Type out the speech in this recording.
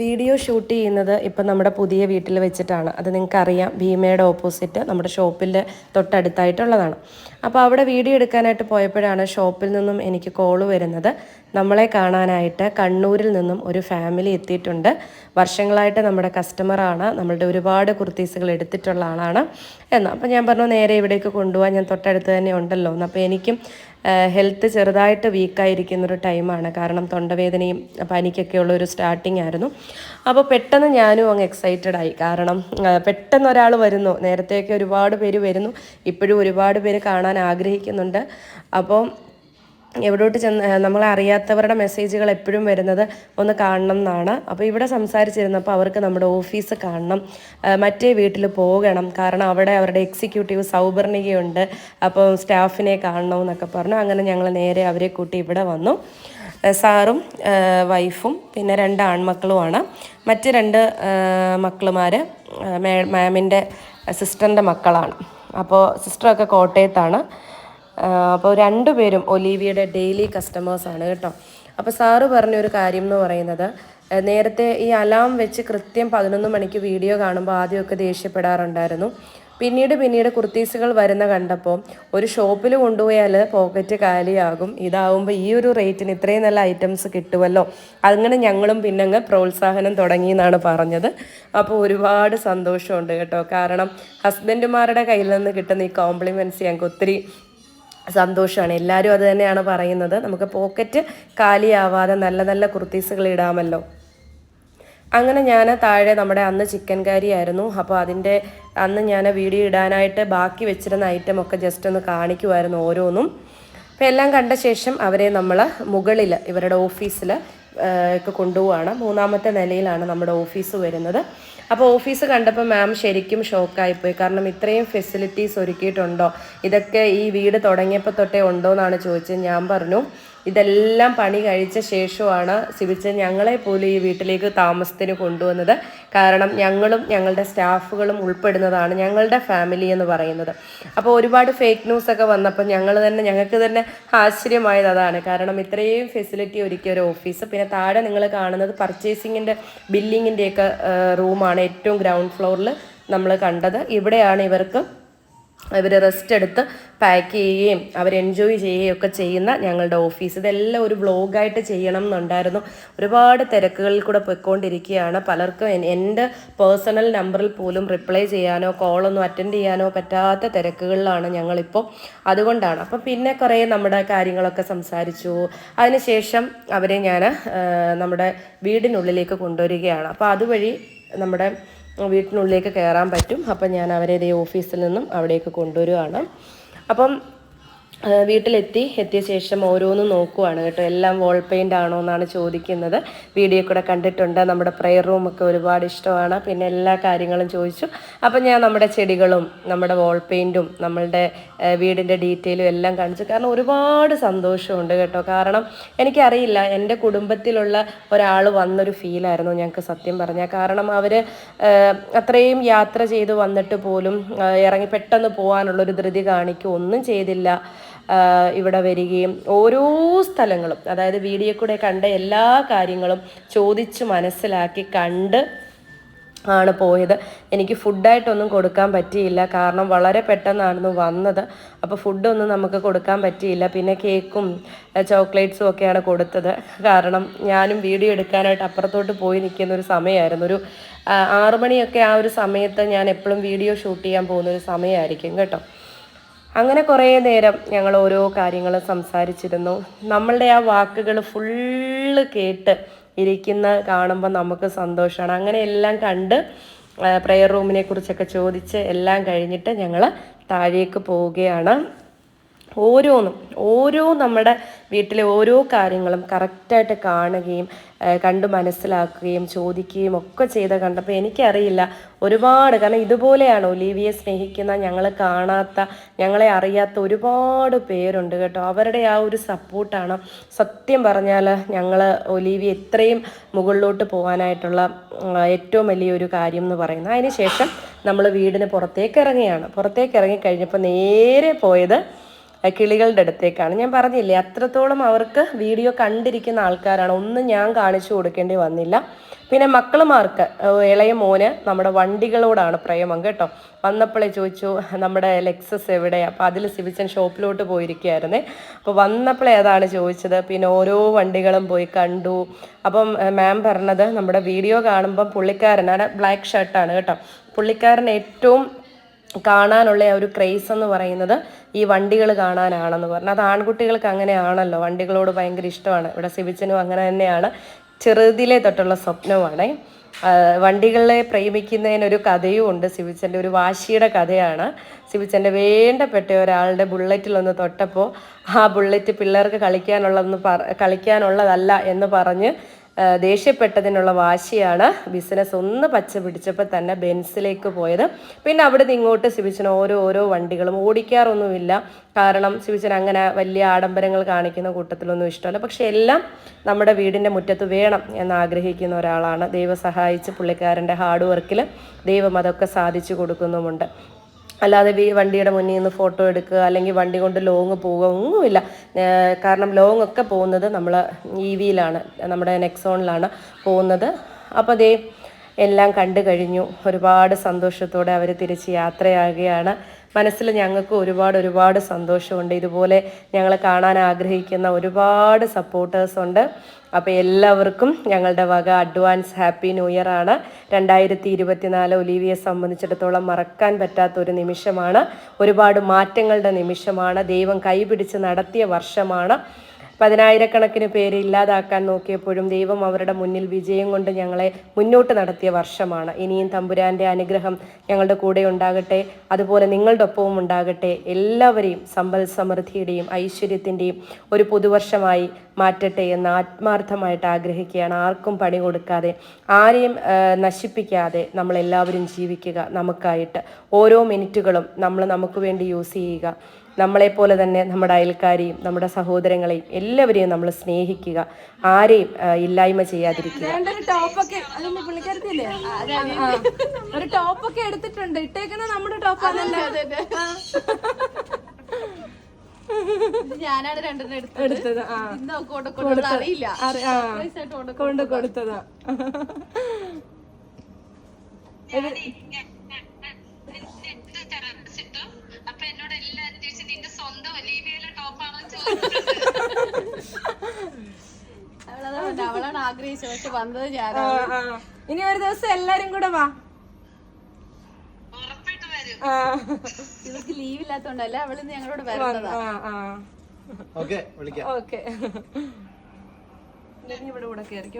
Video shoot ചെയ്യുന്നത് ഇപ്പം നമ്മുടെ പുതിയ വീട്ടിൽ വെച്ചിട്ടാണ്. അത് നിങ്ങൾക്കറിയാം. ഭീമയുടെ ഓപ്പോസിറ്റ് നമ്മുടെ ഷോപ്പിന്റെ തൊട്ടടുത്തായിട്ടുള്ളതാണ്. അപ്പോൾ അവിടെ വീഡിയോ എടുക്കാനായിട്ട് പോയപ്പോഴാണ് ഷോപ്പിൽ നിന്നും എനിക്ക് കോൾ വരുന്നത്. നമ്മളെ കാണാനായിട്ട് കണ്ണൂരിൽ നിന്നും ഒരു ഫാമിലി എത്തിയിട്ടുണ്ട്. വർഷങ്ങളായിട്ട് നമ്മുടെ കസ്റ്റമറാണ് നമ്മളുടെ ഒരുപാട് കുർത്തീസുകൾ എടുത്തിട്ടുള്ള ആളാണ് എന്ന്. അപ്പോൾ ഞാൻ പറഞ്ഞു നേരെ ഇവിടേക്ക് കൊണ്ടുപോകാൻ ഞാൻ തൊട്ടടുത്ത് തന്നെ ഉണ്ടല്ലോ. എന്ന്. അപ്പോൾ എനിക്കും ഹെൽത്ത് ചെറുതായിട്ട് വീക്കായിരിക്കുന്നൊരു ടൈമാണ് കാരണം തൊണ്ടവേദനയും പനിക്കൊക്കെ ഉള്ള ഒരു സ്റ്റാർട്ടിംഗ് ആയിരുന്നു. അപ്പോൾ പെട്ടെന്ന് ഞാനും അങ്ങ് എക്സൈറ്റഡ് ആയി. കാരണം പെട്ടെന്ന് ഒരാൾ വരുന്നു. നേരത്തെയൊക്കെ ഒരുപാട് പേര് വരുന്നു. ഇപ്പോഴും ഒരുപാട് പേര് കാണാൻ ആഗ്രഹിക്കുന്നുണ്ട്. അപ്പോൾ എവിടോട്ട് ചെന്ന് നമ്മളെ അറിയാത്തവരുടെ മെസ്സേജുകൾ എപ്പോഴും വരുന്നത് ഒന്ന് കാണണം എന്നാണ്. അപ്പോൾ ഇവിടെ സംസാരിച്ചിരുന്നപ്പോൾ അവർക്ക് നമ്മുടെ ഓഫീസ് കാണണം. മറ്റേ വീട്ടിൽ പോകണം. കാരണം അവിടെ അവരുടെ എക്സിക്യൂട്ടീവ് സൗപർണികയുണ്ട്. അപ്പോൾ സ്റ്റാഫിനെ കാണണം എന്നൊക്കെ പറഞ്ഞു. അങ്ങനെ ഞങ്ങൾ നേരെ അവരെ കൂട്ടി ഇവിടെ വന്നു. സാറും വൈഫും പിന്നെ രണ്ട് ആൺമക്കളുമാണ്. മറ്റ് രണ്ട് മക്കളുമാർ മാമിന്റെ സിസ്റ്ററിന്റെ മക്കളാണ്. അപ്പോൾ സിസ്റ്ററൊക്കെ കോട്ടയത്താണ്. അപ്പോൾ രണ്ടുപേരും ഒലീവിയുടെ ഡെയിലി കസ്റ്റമേഴ്സാണ് കേട്ടോ. അപ്പോൾ സാറ് പറഞ്ഞൊരു കാര്യം എന്ന് പറയുന്നത് നേരത്തെ ഈ അലാം വെച്ച് കൃത്യം പതിനൊന്ന് മണിക്ക് വീഡിയോ കാണുമ്പോൾ ആദ്യമൊക്കെ ദേഷ്യപ്പെടാറുണ്ടായിരുന്നു. പിന്നീട് പിന്നീട് കുർത്തീസുകൾ വരുന്ന കണ്ടപ്പോൾ ഒരു ഷോപ്പിൽ കൊണ്ടുപോയാൽ പോക്കറ്റ് കാലിയാകും. ഇതാവുമ്പോൾ ഈ ഒരു റേറ്റിന് ഇത്രയും നല്ല ഐറ്റംസ് കിട്ടുമല്ലോ അങ്ങനെ ഞങ്ങളും പിന്നങ്ങ് പ്രോത്സാഹനം തുടങ്ങി എന്നാണ് പറഞ്ഞത്. അപ്പോൾ ഒരുപാട് സന്തോഷമുണ്ട് കേട്ടോ. കാരണം ഹസ്ബൻഡുമാരുടെ കയ്യിൽ നിന്ന് കിട്ടുന്ന ഈ കോംപ്ലിമെന്റ്സ് ഞങ്ങൾക്ക് ഒത്തിരി സന്തോഷമാണ് എല്ലാവരും അത് തന്നെയാണ് പറയുന്നത്. നമുക്ക് പോക്കറ്റ് കാലിയാവാതെ നല്ല നല്ല കുർത്തീസുകൾ ഇടാമല്ലോ. അങ്ങനെ ഞാൻ താഴെ നമ്മുടെ അന്ന് ചിക്കൻ കറി ആയിരുന്നു. അപ്പോൾ അതിന്റെ അന്ന് ഞാൻ വീഡിയോ ഇടാനായിട്ട് ബാക്കി വെച്ചിരുന്ന ഐറ്റം ഒക്കെ ജസ്റ്റ് ഒന്ന് കാണിക്കുമായിരുന്നു ഓരോന്നും. അപ്പോൾ എല്ലാം കണ്ട ശേഷം അവരെ നമ്മൾ മുകളിൽ ഇവരുടെ ഓഫീസിൽ ഒക്കെ കൊണ്ടുപോവാണ്. മൂന്നാമത്തെ നിലയിലാണ് നമ്മുടെ ഓഫീസ് വരുന്നത്. അപ്പോൾ ഓഫീസ് കണ്ടപ്പോൾ മാം ശരിക്കും ഷോക്കായിപ്പോയി. കാരണം ഇത്രയും ഫെസിലിറ്റീസ് ഒരുക്കിയിട്ടുണ്ടോ? ഇതൊക്കെ ഈ വീട് തുടങ്ങിയപ്പോൾ തൊട്ടേ ഉണ്ടോ എന്നാണ് ചോദിച്ചത്. ഞാൻ പറഞ്ഞു ഇതെല്ലാം പണി കഴിച്ച ശേഷമാണ് സിബിച്ച ഞങ്ങളെ പോലും ഈ വീട്ടിലേക്ക് താമസത്തിന് കൊണ്ടുവന്നത്. കാരണം ഞങ്ങളും ഞങ്ങളുടെ സ്റ്റാഫുകളും ഉൾപ്പെടുന്നതാണ് ഞങ്ങളുടെ ഫാമിലി എന്ന് പറയുന്നത്. അപ്പോൾ ഒരുപാട് ഫേക്ക് ന്യൂസ് ഒക്കെ വന്നപ്പോൾ ഞങ്ങൾ തന്നെ ഞങ്ങൾക്ക് തന്നെ ആശ്ചര്യമായത് അതാണ്. കാരണം ഇത്രയും ഫെസിലിറ്റി ഒരുക്കിയ ഒരു ഓഫീസ്. പിന്നെ താഴെ നിങ്ങൾ കാണുന്നത് പർച്ചേസിങ്ങിന്റെ ബില്ലിങ്ങിന്റെയൊക്കെ റൂമാണ് ഏറ്റവും ഗ്രൗണ്ട് ഫ്ലോറിൽ നമ്മൾ കണ്ടത്. ഇവിടെയാണ് ഇവർക്ക് ഇവർ റെസ്റ്റ് എടുത്ത് പാക്ക് ചെയ്യുകയും അവർ എൻജോയ് ചെയ്യുകയും ഒക്കെ ചെയ്യുന്ന ഞങ്ങളുടെ ഓഫീസ് ഇതെല്ലാം ഒരു വ്ളോഗായിട്ട് ചെയ്യണം എന്നുണ്ടായിരുന്നു. ഒരുപാട് തിരക്കുകളിൽ കൂടെ പോയിക്കൊണ്ടിരിക്കുകയാണ്. പലർക്കും എന്റെ പേഴ്സണൽ നമ്പറിൽ പോലും റിപ്ലൈ ചെയ്യാനോ കോളൊന്നും അറ്റൻഡ് ചെയ്യാനോ പറ്റാത്ത തിരക്കുകളിലാണ് ഞങ്ങളിപ്പോൾ. അതുകൊണ്ടാണ്. അപ്പം പിന്നെ കുറേ നമ്മുടെ കാര്യങ്ങളൊക്കെ സംസാരിച്ചു. അതിനുശേഷം അവരെ ഞാൻ നമ്മുടെ വീടിനുള്ളിലേക്ക് കൊണ്ടുവരികയാണ്. അപ്പോൾ അതുവഴി നമ്മുടെ വീട്ടിനുള്ളിലേക്ക് കയറാൻ പറ്റും. അപ്പം ഞാൻ അവരെ ഇതേ ഓഫീസിൽ നിന്നും അവിടേക്ക് കൊണ്ടുവരുവാണ്. അപ്പം വീട്ടിലെത്തി എത്തിയ ശേഷം ഓരോന്നും നോക്കുവാണ് കേട്ടോ. എല്ലാം വോൾ പെയിന്റ് ആണോ എന്നാണ് ചോദിക്കുന്നത്. വീഡിയോ കൂടെ കണ്ടിട്ടുണ്ട്. നമ്മുടെ പ്രെയർ റൂമൊക്കെ ഒരുപാട് ഇഷ്ടമാണ്. പിന്നെ എല്ലാ കാര്യങ്ങളും ചോദിച്ചു. അപ്പം ഞാൻ നമ്മുടെ ചെടികളും നമ്മുടെ വോൾ പെയിന്റും നമ്മളുടെ വീടിന്റെ ഡീറ്റെയിലും എല്ലാം കാണിച്ചു. കാരണം ഒരുപാട് സന്തോഷമുണ്ട് കേട്ടോ. കാരണം എനിക്കറിയില്ല എന്റെ കുടുംബത്തിലുള്ള ഒരാൾ വന്നൊരു ഫീലായിരുന്നു ഞങ്ങൾക്ക് സത്യം പറഞ്ഞാൽ. കാരണം അവർ അത്രയും യാത്ര ചെയ്ത് വന്നിട്ട് പോലും ഇറങ്ങി പെട്ടെന്ന് പോകാനുള്ളൊരു ധൃതി കാണിക്കുക ഒന്നും ചെയ്തില്ല. ഇവിടെ വരികയും ഓരോ സ്ഥലങ്ങളും അതായത് വീഡിയോ കൂടെ കണ്ട എല്ലാ കാര്യങ്ങളും ചോദിച്ച് മനസ്സിലാക്കി കണ്ട് ആണ് പോയത്. എനിക്ക് ഫുഡായിട്ടൊന്നും കൊടുക്കാൻ പറ്റിയില്ല. കാരണം വളരെ പെട്ടെന്നായിരുന്നു വന്നത്. അപ്പോൾ ഫുഡൊന്നും നമുക്ക് കൊടുക്കാൻ പറ്റിയില്ല. പിന്നെ കേക്കും ചോക്ലേറ്റ്സും ഒക്കെയാണ് കൊടുത്തത്. കാരണം ഞാനും വീഡിയോ എടുക്കാനായിട്ട് അപ്പുറത്തോട്ട് പോയി നിൽക്കുന്ന ഒരു സമയമായിരുന്നു. ഒരു ആറുമണിയൊക്കെ മണിയൊക്കെ ആ ഒരു സമയത്ത് ഞാൻ എപ്പോഴും വീഡിയോ ഷൂട്ട് ചെയ്യാൻ പോകുന്ന ഒരു സമയമായിരിക്കും കേട്ടോ. അങ്ങനെ കുറേ നേരം ഞങ്ങൾ ഓരോ കാര്യങ്ങളും സംസാരിച്ചിരുന്നു. നമ്മളുടെ ആ വാക്കുകൾ ഫുള്ള് കേട്ട് ഇരിക്കുന്ന കാണുമ്പോൾ നമുക്ക് സന്തോഷമാണ്. അങ്ങനെ എല്ലാം കണ്ട് പ്രെയർ റൂമിനെ കുറിച്ചൊക്കെ ചോദിച്ച് എല്ലാം കഴിഞ്ഞിട്ട് ഞങ്ങൾ താഴേക്ക് പോവുകയാണ്. ഓരോന്നും ഓരോ നമ്മുടെ വീട്ടിലെ ഓരോ കാര്യങ്ങളും കറക്റ്റായിട്ട് കാണുകയും കണ്ടു മനസ്സിലാക്കുകയും ചോദിക്കുകയും ഒക്കെ ചെയ്ത് കണ്ടപ്പോൾ എനിക്കറിയില്ല ഒരുപാട് കാരണം ഇതുപോലെയാണ് ഒലീവിയെ സ്നേഹിക്കുന്ന ഞങ്ങൾ കാണാത്ത ഞങ്ങളെ അറിയാത്ത ഒരുപാട് പേരുണ്ട് കേട്ടോ. അവരുടെ ആ ഒരു സപ്പോർട്ടാണ് സത്യം പറഞ്ഞാൽ ഞങ്ങൾ ഒലീവിയ ഇത്രയും മുകളിലോട്ട് പോകാനായിട്ടുള്ള ഏറ്റവും വലിയൊരു കാര്യം എന്ന് പറയുന്നത്. അതിന് ശേഷം നമ്മൾ വീടിന് പുറത്തേക്ക് ഇറങ്ങിയാണ് പുറത്തേക്ക് ഇറങ്ങി കഴിഞ്ഞപ്പോൾ നേരെ പോയത് കിളികളുടെ അടുത്തേക്കാണ്. ഞാൻ പറഞ്ഞില്ലേ അത്രത്തോളം അവർക്ക് വീഡിയോ കണ്ടിരിക്കുന്ന ആൾക്കാരാണ്. ഒന്നും ഞാൻ കാണിച്ചു കൊടുക്കേണ്ടി വന്നില്ല. പിന്നെ മക്കളുമാർക്ക് ഇളയ മോന് നമ്മുടെ വണ്ടികളോടാണ് പ്രേമം കേട്ടോ. വന്നപ്പോഴേ ചോദിച്ചു നമ്മുടെ ലെക്സസ് എവിടെ? അപ്പോൾ അതിൽ സിവിച്ചൻ ഷോപ്പിലോട്ട് പോയിരിക്കുകയായിരുന്നേ. അപ്പോൾ വന്നപ്പോഴേ അതാണ് ചോദിച്ചത്. പിന്നെ ഓരോ വണ്ടികളും പോയി കണ്ടു. അപ്പം മാം പറഞ്ഞത് നമ്മുടെ വീഡിയോ കാണുമ്പം പുള്ളിക്കാരനാണ് ബ്ലാക്ക് ഷർട്ടാണ് കേട്ടോ. പുള്ളിക്കാരൻ ഏറ്റവും കാണാനുള്ള ഒരു ക്രേസ് എന്ന് പറയുന്നത് ഈ വണ്ടികൾ കാണാനാണെന്ന് പറഞ്ഞു. അത് ആൺകുട്ടികൾക്ക് അങ്ങനെയാണല്ലോ. വണ്ടികളോട് ഭയങ്കര ഇഷ്ടമാണ്. ഇവിടെ സിബിച്ചനും അങ്ങനെ തന്നെയാണ്. ചെറുതിലെ തൊട്ടുള്ള സ്വപ്നമാണ്. വണ്ടികളെ പ്രേമിക്കുന്നതിനൊരു കഥയും ഉണ്ട് സിബിച്ചന്റെ. ഒരു വാശിയുടെ കഥയാണ്. സിബിച്ചന്റെ വേണ്ടപ്പെട്ട ഒരാളുടെ ബുള്ളറ്റിലൊന്ന് തൊട്ടപ്പോൾ ആ ബുള്ളറ്റ് പിള്ളേർക്ക് കളിക്കാനുള്ളതെന്ന് പറ കളിക്കാനുള്ളതല്ല എന്ന് പറഞ്ഞ് ദേഷ്യപ്പെട്ടതിനുള്ള വാശിയാണ് ബിസിനസ് ഒന്ന് പച്ച പിടിച്ചപ്പോൾ തന്നെ ബെൻസിലേക്ക് പോയത്. പിന്നെ അവിടെ ഇങ്ങോട്ട് ശിവിച്ചൻ ഓരോ ഓരോ വണ്ടികളും ഓടിക്കാറൊന്നുമില്ല. കാരണം ശിവിച്ചൻ അങ്ങനെ വലിയ ആഡംബരങ്ങൾ കാണിക്കുന്ന കൂട്ടത്തിലൊന്നും ഇഷ്ടമല്ല. പക്ഷെ എല്ലാം നമ്മുടെ വീടിന്റെ മുറ്റത്ത് വേണം എന്ന് ആഗ്രഹിക്കുന്ന ഒരാളാണ്. ദൈവം സഹായിച്ച് പുള്ളിക്കാരന്റെ ഹാർഡ് വർക്കിൽ ദൈവം അതൊക്കെ സാധിച്ചു കൊടുക്കുന്നുമുണ്ട്. അല്ലാതെ വീ വണ്ടിയുടെ മുന്നിൽ നിന്ന് ഫോട്ടോ എടുക്കുക അല്ലെങ്കിൽ വണ്ടി കൊണ്ട് ലോങ് പോവുക ഒന്നുമില്ല. കാരണം ലോങ് ഒക്കെ പോകുന്നത് നമ്മൾ ഇ വിയിലാണ് നമ്മുടെ നെക്സോണിലാണ് പോകുന്നത്. അപ്പോൾ ദേ എല്ലാം കണ്ടു കഴിഞ്ഞു. ഒരുപാട് സന്തോഷത്തോടെ അവർ തിരിച്ച് യാത്രയാകുകയാണ് മനസ്സിൽ ഞങ്ങൾക്ക് ഒരുപാട് ഒരുപാട് സന്തോഷമുണ്ട്. ഇതുപോലെ ഞങ്ങളെ കാണാൻ ആഗ്രഹിക്കുന്ന ഒരുപാട് സപ്പോർട്ടേഴ്സ് ഉണ്ട്. അപ്പോൾ എല്ലാവർക്കും ഞങ്ങളുടെ വക അഡ്വാൻസ് ഹാപ്പി ന്യൂ ഇയർ ആണ്. രണ്ടായിരത്തി ഇരുപത്തിനാല് ഒലീവിയെ സംബന്ധിച്ചിടത്തോളം മറക്കാൻ പറ്റാത്ത ഒരു നിമിഷമാണ്. ഒരുപാട് മാറ്റങ്ങളുടെ നിമിഷമാണ്. ദൈവം കൈപിടിച്ച് നടത്തിയ വർഷമാണ്. പതിനായിരക്കണക്കിന് പേര് ഇല്ലാതാക്കാൻ നോക്കിയപ്പോഴും ദൈവം അവരുടെ മുന്നിൽ വിജയം കൊണ്ട് ഞങ്ങളെ മുന്നോട്ട് നടത്തിയ വർഷമാണ്. ഇനിയും തമ്പുരാന്റെ അനുഗ്രഹം ഞങ്ങളുടെ കൂടെ ഉണ്ടാകട്ടെ. അതുപോലെ നിങ്ങളുടെ ഒപ്പവും ഉണ്ടാകട്ടെ. എല്ലാവരെയും സമ്പൽ സമൃദ്ധിയുടെയും ഐശ്വര്യത്തിന്റെയും ഒരു പുതുവർഷമായി മാറ്റട്ടെ എന്ന് ആത്മാർത്ഥമായിട്ട് ആഗ്രഹിക്കുകയാണ്. ആർക്കും പണി കൊടുക്കാതെ ആരെയും നശിപ്പിക്കാതെ നമ്മളെല്ലാവരും ജീവിക്കുക നമുക്കായിട്ട്. ഓരോ മിനിറ്റുകളും നമ്മൾ നമുക്ക് വേണ്ടി യൂസ് ചെയ്യുക. നമ്മളെപ്പോലെ തന്നെ നമ്മുടെ അയൽക്കാരെയും നമ്മുടെ സഹോദരങ്ങളെയും എല്ലാവരെയും നമ്മൾ സ്നേഹിക്കുക ആരെയും ഇല്ലായ്മ ചെയ്യാതിരിക്കുക. ഒരു ടോപ്പൊക്കെ എടുത്തിട്ടുണ്ട് ഇട്ടേക്കുന്ന നമ്മുടെ ടോപ്പാണല്ലോ ഞാനാണ് രണ്ടെണ്ണം എടുത്തത്. അറിയില്ല. കൊണ്ട് കൊടുത്തതാ. അവളാണ് ആഗ്രഹിച്ചത്. പക്ഷെ വന്നത് ഞാൻ ആ, ആ. ഇനി ഒരു ദിവസം എല്ലാരും കൂടെ വാ. ഇവർക്ക് ലീവ് ഇല്ലാത്തോണ്ടല്ല അവളിന്ന് ഞങ്ങളോട് വിളിക്കാം. ഓക്കെ ഇവിടെ കൂടെ കയറിക്കോ